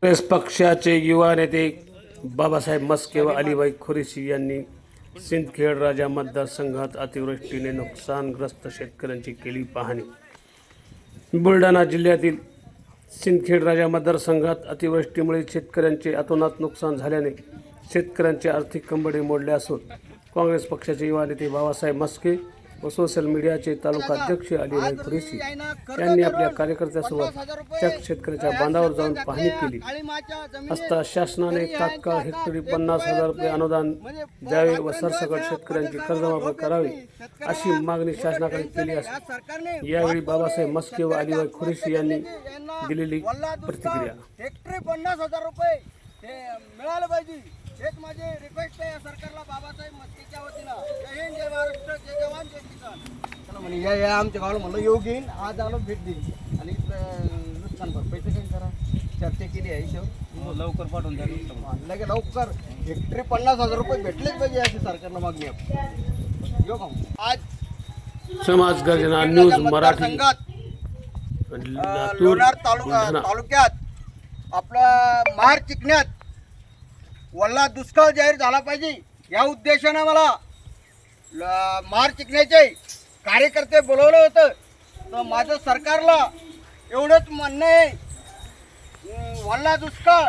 काँग्रेस पक्षाचे युवा नेते बाबासाहेब मस्के व अलीबाई खुरेशी यांनी सिंदखेड राजा मतदारसंघात अतिवृष्टीने नुकसानग्रस्त शेतकऱ्यांची केली पाहणी. बुलढाणा जिल्ह्यातील सिंदखेड राजा मतदारसंघात अतिवृष्टीमुळे शेतकऱ्यांचे अतोनात नुकसान झाल्याने शेतकऱ्यांचे आर्थिक कंबडे मोडले असून काँग्रेस पक्षाचे युवा नेते बाबासाहेब मस्के व सोशल मीडियाचे तालुका अध्यक्ष अलिबाई खुरेशी यांनी आपल्या कार्यकर्त्यासोबत त्या शेतकऱ्याच्या बांधावर जाऊन पाहणी केली. असता शासनाने तात्काळ हेक्टरी पन्नास हजार रुपये अनुदान द्यावे व सरसकट शेतकऱ्यांची कर्जमाफी करावी अशी मागणी शासनाकडे केली असते यावेळी बाबासाहेब मस्के व अलिबाई खुरेशी यांनी दिलेली प्रतिक्रिया. हेक्टरी पन्नास हजार रुपये मिळालं पाहिजे. हेच माझी रिक्वेस्ट आहे या सरकारला बाबासाहेब म्हणे या या आमच्या गावाला म्हणलं येऊ घेईन. आज आलो भेट देईन. आणि नुकसान भरपाईचं काही करा. चर्चा केली आहे हिशोब. लवकर पाठवून द्या नुसतं. की लवकर. हेक्टरी पन्नास हजार रुपये भेटलेच पाहिजे अशी सरकारनं मागणी आहे. येऊ का मग? आज समाज गर्जना न्यूज मराठी. अ, लातूर लोणार तालुका बुलढाणा तालुक्यात आपला महार चिकण्यात वल्ला दुष्काळ जाहीर झाला पाहिजे या उद्देशानं मला ल- महार चिकण्याचे कार्यकर्ते बोलवलं होतं. तर माझं सरकारला एवढंच म्हणणं आहे. वल्ला दुष्काळ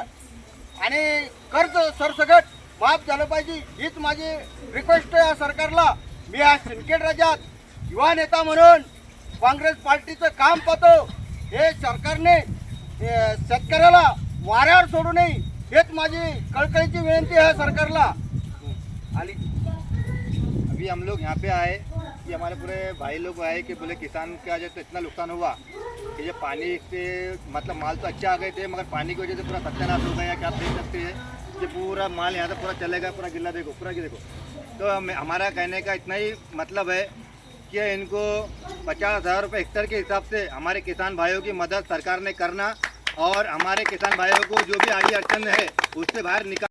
आणि कर्ज सरसगट माफ झालं पाहिजे हीच माझी रिक्वेस्ट आहे या सरकारला. मी आज सिंदखेड राज्यात युवा नेता म्हणून काँग्रेस पार्टीचं काम पाहतो. हे सरकारने शेतकऱ्याला वाऱ्यावर सोडू नये हेच माझी कळकळीची विनंती आहे सरकारला. आणि अभी हम लोग यहाँ पे आए कि हमारे पूरे भाई लोग आए कि बोले किसान का जो तो इतना नुकसान हुआ कि ये पानी से मतलब माल तो अच्छा आ गए थे, मगर पानी की वजह से पूरा सत्यानाश हो गया क्या देख सकते हैं कि पूरा माल यहाँ से पूरा चलेगा पूरा गिल्ला देखो, पूरा देखो। तो हमारा कहने का इतना ही मतलब है कि इनको पचास हज़ार रुपये हेक्टर के हिसाब से हमारे किसान भाइयों की मदद सरकार ने करना और हमारे किसान भाइयों को जो भी आगे अड़चन है, उससे बाहर निकाल